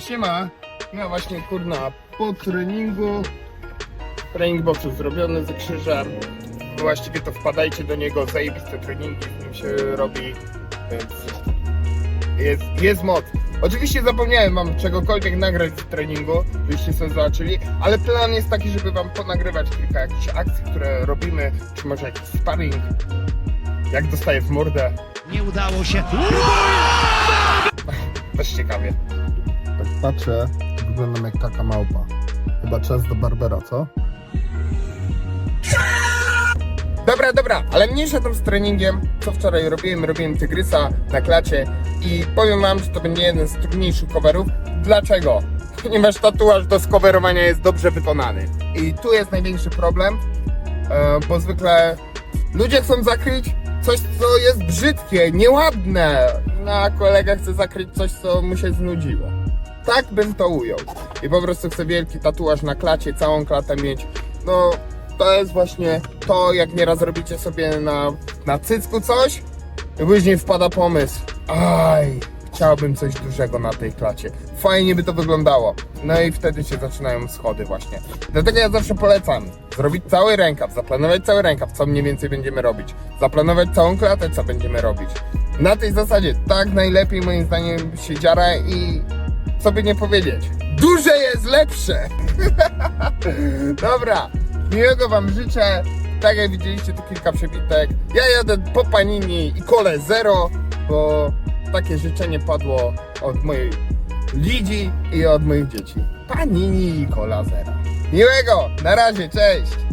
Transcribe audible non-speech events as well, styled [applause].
Siema, ja właśnie kurna po treningu trening boxów zrobiony ze krzyżem właściwie to wpadajcie do niego, zajebiste treningi z nim się robi więc jest, jest moc. Oczywiście zapomniałem wam czegokolwiek nagrać z treningu żebyście sobie zobaczyli ale plan jest taki, żeby wam ponagrywać kilka jakichś akcji, które robimy czy może jakiś sparring. Jak dostaję w mordę. Nie udało się. też ciekawie patrzę, wyglądam jak taka małpa chyba czas do Barbera, co? Dobra, dobra, ale mniejsza tam z treningiem. Co wczoraj robiłem? Robiłem tygrysa na klacie i powiem wam, że to będzie jeden z trudniejszych coverów. Dlaczego? Ponieważ tatuaż do skowerowania jest dobrze wykonany. I tu jest największy problem, e, bo zwykle ludzie chcą zakryć coś, co jest brzydkie, nieładne. No, a kolega chce zakryć coś, co mu się znudziło. Tak bym to ujął. I po prostu chcę wielki tatuaż na klacie, całą klatę mieć. No, to jest właśnie to, jak nieraz robicie sobie na, na cycku coś i później wpada pomysł. Aj, chciałbym coś dużego na tej klacie. Fajnie by to wyglądało. No i wtedy się zaczynają schody właśnie. Dlatego ja zawsze polecam zrobić cały rękaw, zaplanować cały rękaw, co mniej więcej będziemy robić. Zaplanować całą klatę, co będziemy robić. Na tej zasadzie tak najlepiej moim zdaniem się dziara i co by nie powiedzieć. Duże jest lepsze! [laughs] Dobra, miłego wam życzę. Tak jak widzieliście tu kilka przebitek. Ja jadę po panini i kole zero, bo takie życzenie padło od mojej Lidzi i od moich dzieci. Panini i kola zero. Miłego, na razie, cześć!